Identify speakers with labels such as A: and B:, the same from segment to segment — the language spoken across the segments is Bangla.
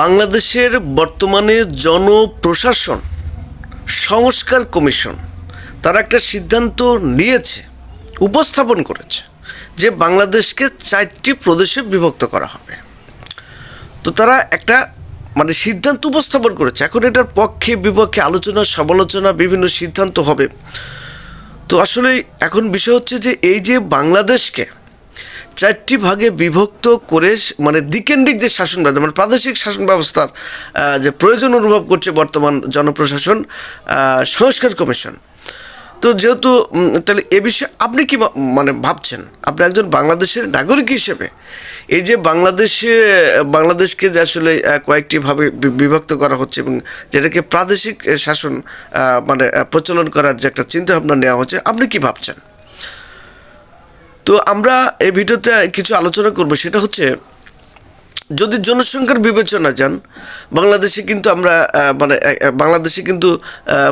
A: বাংলাদেশের বর্তমানে জনপ্রশাসন, সংস্কার কমিশন, তারা একটা সিদ্ধান্ত নিয়েছে, উপস্থাপন করেছে, যে বাংলাদেশকে চারটি প্রদেশে বিভক্ত করা হবে। তো তারা একটা মানে সিদ্ধান্ত উপস্থাপন করেছে। এখন এটার পক্ষে, বিপক্ষে আলোচনা, সমালোচনা, বিভিন্ন সিদ্ধান্ত হবে। তো আসলে এখন বিষয় হচ্ছে যে, এই যে বাংলাদেশকে চারটি ভাগে বিভক্ত করে মানে দ্বিকেন্দ্রিক যে শাসন ব্যবস্থা মানে প্রাদেশিক শাসন ব্যবস্থার যে প্রয়োজন অনুভব করছে বর্তমান জনপ্রশাসন সংস্কার কমিশন। তো যেহেতু তাহলে এ বিষয়ে আপনি কি মানে ভাবছেন? আপনি একজন বাংলাদেশের নাগরিক হিসেবে। এই যে বাংলাদেশে, বাংলাদেশকে যে আসলে কয়েকটি ভাবে বিভক্ত করা হচ্ছে এবং যেটাকে প্রাদেশিক শাসন মানে প্রচলন করার যে একটা চিন্তা ভাবনা নেওয়া হচ্ছে, আপনি কি ভাবছেন? তো আমরা এই ভিডিওতে কিছু আলোচনা করব। সেটা হচ্ছে, যদি জনসংখ্যার বিবেচনা যান, বাংলাদেশে কিন্তু আমরা মানে বাংলাদেশে কিন্তু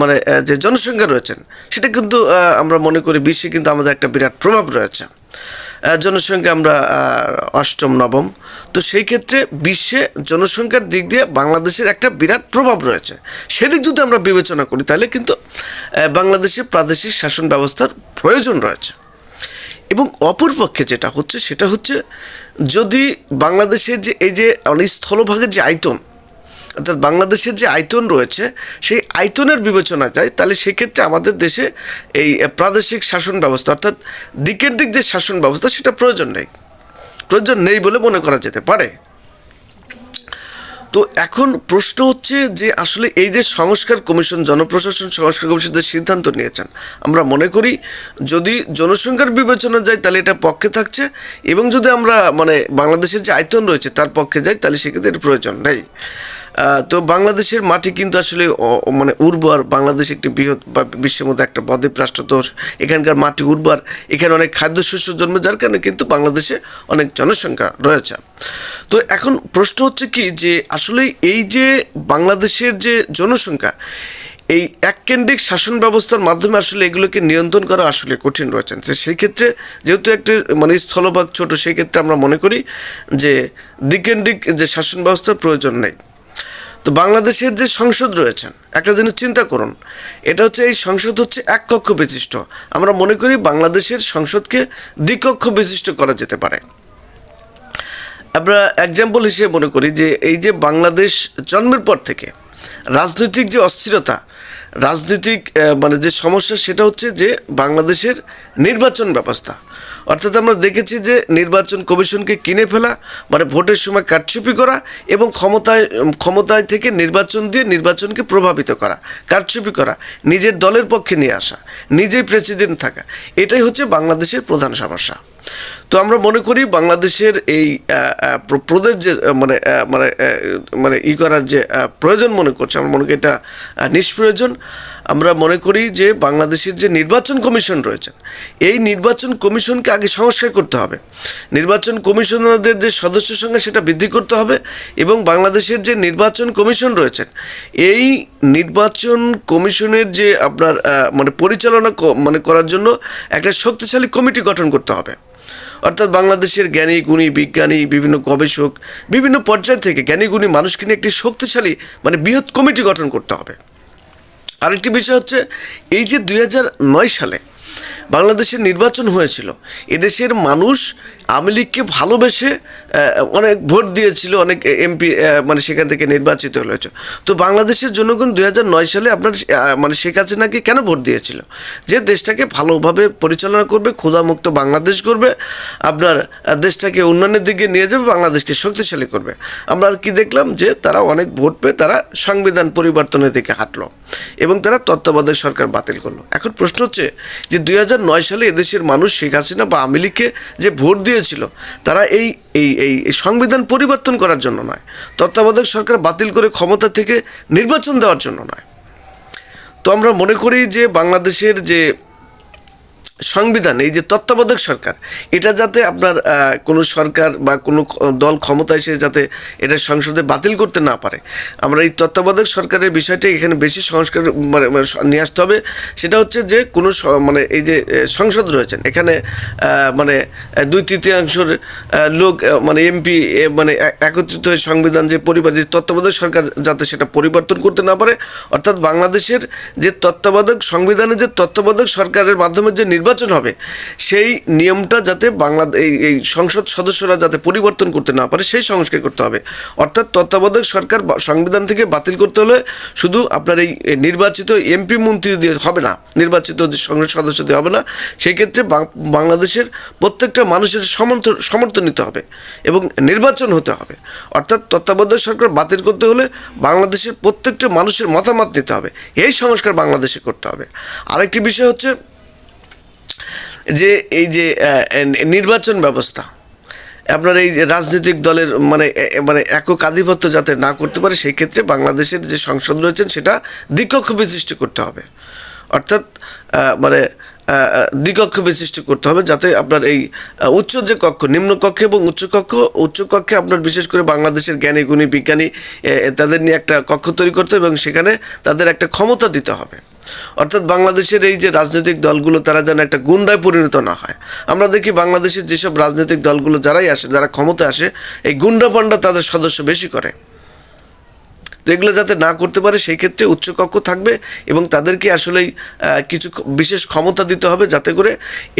A: মানে যে জনসংখ্যা রয়েছেন, সেটা কিন্তু আমরা মনে করি বিশ্বে কিন্তু আমাদের একটা বিরাট প্রভাব রয়েছে। জনসংখ্যা আমরা অষ্টম, নবম। তো সেই ক্ষেত্রে বিশ্বে জনসংখ্যার দিক দিয়ে বাংলাদেশের একটা বিরাট প্রভাব রয়েছে। সেদিক যদি আমরা বিবেচনা করি, তাহলে কিন্তু বাংলাদেশে প্রাদেশিক শাসন ব্যবস্থার প্রয়োজন রয়েছে। এবং অপরপক্ষে যেটা হচ্ছে, সেটা হচ্ছে যদি বাংলাদেশের যে এই যে অনেক স্থলভাগের যে আয়তন, অর্থাৎ বাংলাদেশের যে আয়তন রয়েছে, সেই আয়তনের বিবেচনা যায় তাহলে সেক্ষেত্রে আমাদের দেশে এই প্রাদেশিক শাসন ব্যবস্থা, অর্থাৎ দ্বিকেন্দ্রিক যে শাসন ব্যবস্থা, সেটা প্রয়োজন নেই। প্রয়োজন নেই বলে মনে করা যেতে পারে। তো এখন প্রশ্ন হচ্ছে যে আসলে এই যে সংস্কার কমিশন, জনপ্রশাসন সংস্কার কমিশন যে সিদ্ধান্ত নিয়েছেন, আমরা মনে করি যদি জনসংখ্যার বিবেচনা যায় তাহলে এটা পক্ষে থাকছে এবং যদি আমরা মানে বাংলাদেশের যে আয়তন রয়েছে তার পক্ষে যাই তাহলে সেক্ষেত্রে প্রয়োজন নেই। তো বাংলাদেশের মাটি কিন্তু আসলে মানে উর্বর। বাংলাদেশ একটি বৃহৎ বিশ্বের মধ্যে একটা বদ্বীপ রাষ্ট্র। তো এখানকার মাটি উর্বর। এখানে অনেক খাদ্যশস্য জন্মে, যার কারণে কিন্তু বাংলাদেশে অনেক জনসংখ্যা রয়েছে। তো এখন প্রশ্ন হচ্ছে কি যে, আসলে এই যে বাংলাদেশের যে জনসংখ্যা, এই এককেন্দ্রিক শাসন ব্যবস্থার মাধ্যমে আসলে এগুলোকে নিয়ন্ত্রণ করা আসলে কঠিন রয়েছেন সেই ক্ষেত্রে যেহেতু একটি মানে স্থলভাগ ছোট সেই ক্ষেত্রে আমরা মনে করি যে দ্বিকেন্দ্রিক যে শাসন ব্যবস্থার প্রয়োজন নেই। বাংলাদেশের যে সংসদ রয়েছেন, একটা জিনিস চিন্তা করুন, এটা হচ্ছে এই সংসদ হচ্ছে এক কক্ষ বিশিষ্ট। আমরা মনে করি বাংলাদেশের সংসদকে দ্বিকক্ষ বিশিষ্ট করা যেতে পারে। আমরা এক্সাম্পল হিসেবে মনে করি যে এই যে বাংলাদেশ জন্মের পর থেকে রাজনৈতিক যে অস্থিরতা রাজনৈতিক মানে যে সমস্যা সেটা হচ্ছে যে বাংলাদেশের নির্বাচন ব্যবস্থা। অর্থাৎ আমরা দেখেছি যে নির্বাচন কমিশনকে কিনে ফেলা মানে ভোটের সময় কারচুপি করা এবং ক্ষমতায় ক্ষমতায় থেকে নির্বাচন দিয়ে নির্বাচনকে প্রভাবিত করা, কারচুপি করা, নিজের দলের পক্ষে নিয়ে আসা, নিজেই প্রেসিডেন্ট থাকা, এটাই হচ্ছে বাংলাদেশের প্রধান সমস্যা। তো আমরা মনে করি বাংলাদেশের এই আহ, আহ, প্র- প্রদেশ যে মানে মানে মানে ই করার যে প্রয়োজন মনে করছে আমরা মনে করি এটা নিষ্প্রয়োজন। আমরা মনে করি যে বাংলাদেশের যে নির্বাচন কমিশন রয়েছেন এই নির্বাচন কমিশনকে আগে সংস্কার করতে হবে। নির্বাচন কমিশনারদের যে সদস্য সংখ্যা সেটা বৃদ্ধি করতে হবে এবং বাংলাদেশের যে নির্বাচন কমিশন রয়েছেন এই নির্বাচন কমিশনের যে আপনার মানে পরিচালনা মানে করার জন্য একটা শক্তিশালী কমিটি গঠন করতে হবে। অর্থাৎ বাংলাদেশের জ্ঞানী, গুণী, বিজ্ঞানী, বিভিন্ন গবেষক, বিভিন্ন পর্যায় থেকে জ্ঞানী, গুণী মানুষকে নিয়ে একটি শক্তিশালী মানে বৃহৎ কমিটি গঠন করতে হবে। আরেকটি বিষয় হচ্ছে, এই যে দুই সালে বাংলাদেশের নির্বাচন হয়েছিল, এদেশের মানুষ আওয়ামী লীগকে ভালোবেসে অনেক ভোট দিয়েছিল, অনেক এমপি মানে সেখান থেকে নির্বাচিত হয়েছে। তো বাংলাদেশের জনগণ দুই নয় সালে আপনার মানে শেখ হাসিনাকে কেন ভোট দিয়েছিল? যে দেশটাকে ভালোভাবে পরিচালনা করবে, ক্ষুধামুক্ত বাংলাদেশ করবে আপনার দেশটাকে উন্নয়নের দিকে নিয়ে যাবে, বাংলাদেশকে শক্তিশালী করবে। আমরা কি দেখলাম যে তারা অনেক ভোট পেয়ে তারা সংবিধান পরিবর্তনের দিকে হাঁটলো এবং তারা তত্ত্বাবধায়ক সরকার বাতিল করল। এখন প্রশ্ন হচ্ছে যে দুই সালে এদেশের মানুষ শেখ হাসিনা বা আওয়ামী লীগকে যে ভোট দিয়েছিল তারা এই এই এই সংবিধান পরিবর্তন করার জন্য নয়, তত্ত্বাবধায়ক সরকার বাতিল করে ক্ষমতা থেকে নির্বাচন দেওয়ার জন্য নয়। তো আমরা মনে করি যে বাংলাদেশের যে সংবিধান, এই যে তত্ত্বাবধায়ক সরকার, এটা যাতে আপনার কোনো সরকার বা কোনো দল ক্ষমতায় এসে যাতে এটা সংসদে বাতিল করতে না পারে। আমরা এই তত্ত্বাবধায়ক সরকারের বিষয়টা এখানে বেশি সংস্কার মানে মানে নিয়ে আসতে হবে। সেটা হচ্ছে যে, কোনো মানে এই যে সংসদ রয়েছেন, এখানে মানে দুই তৃতীয়াংশের লোক মানে এমপি মানে একত্রিত হয়ে সংবিধান যে পরিবার, যে তত্ত্বাবধায়ক সরকার যাতে সেটা পরিবর্তন করতে না পারে, অর্থাৎ বাংলাদেশের যে তত্ত্বাবধায়ক, সংবিধানে যে তত্ত্বাবধায়ক সরকারের মাধ্যমে যে নির্বাচন হবে, সেই নিয়মটা যাতে বাংলা, এই এই সংসদ সদস্যরা যাতে পরিবর্তন করতে না পারে, সেই সংস্কার করতে হবে। অর্থাৎ তত্ত্বাবধায়ক সরকার সংবিধান থেকে বাতিল করতে হলে শুধু আপনার এই নির্বাচিত এমপি মন্ত্রী দিয়ে হবে না, নির্বাচিত সংসদ সদস্য দিয়ে হবে না, সেই ক্ষেত্রে বাংলাদেশের প্রত্যেকটা মানুষের সমর্থন সমর্থন নিতে হবে এবং নির্বাচন হতে হবে। অর্থাৎ তত্ত্বাবধায়ক সরকার বাতিল করতে হলে বাংলাদেশের প্রত্যেকটা মানুষের মতামত নিতে হবে, এই সংস্কার বাংলাদেশে করতে হবে। আরেকটি বিষয় হচ্ছে যে এই যে নির্বাচন ব্যবস্থা, আপনার এই রাজনৈতিক দলের মানে মানে একক আধিপত্য যাতে না করতে পারে, সেই ক্ষেত্রে বাংলাদেশের যে সংসদ রয়েছেন, সেটা দ্বিকক্ষ বিশিষ্ট করতে হবে। অর্থাৎ মানে দ্বিকক্ষ বিশিষ্ট করতে হবে যাতে আপনার এই উচ্চ যে কক্ষ, নিম্ন কক্ষে এবং উচ্চ কক্ষ, উচ্চ কক্ষে আপনার বিশেষ করে বাংলাদেশের জ্ঞানী, গুণী, বিজ্ঞানী তাদের নিয়ে একটা কক্ষ তৈরি করতে হবে এবং সেখানে তাদের একটা ক্ষমতা দিতে হবে। অর্থাৎ বাংলাদেশের এই যে রাজনৈতিক দলগুলো, তারা যেন একটা গুন্ডায় পরিণত না হয়। আমরা দেখি বাংলাদেশের যেসব রাজনৈতিক দলগুলো যারাই আসে, যারা ক্ষমতা আসে, এই গুন্ডা পান্ডা তাদের সদস্য বেশি করে। তো এগুলো যাতে না করতে পারে, সেই ক্ষেত্রে উচ্চকক্ষ থাকবে এবং তাদেরকে আসলেই কিছু বিশেষ ক্ষমতা দিতে হবে যাতে করে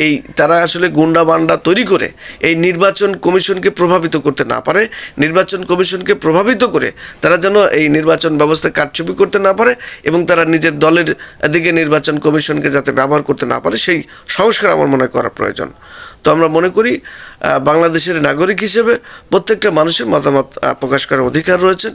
A: এই তারা আসলে গুন্ডা বান্ডা তৈরি করে এই নির্বাচন কমিশনকে প্রভাবিত করতে না পারে। নির্বাচন কমিশনকে প্রভাবিত করে তারা যেন এই নির্বাচন ব্যবস্থা কারচুপি করতে না পারে এবং তারা নিজের দলের দিকে নির্বাচন কমিশনকে যাতে ব্যবহার করতে না পারে, সেই সংস্কার আমার মনে করা প্রয়োজন। তো আমরা মনে করি বাংলাদেশের নাগরিক হিসেবে প্রত্যেকটা মানুষের মতামত প্রকাশ করার অধিকার রয়েছেন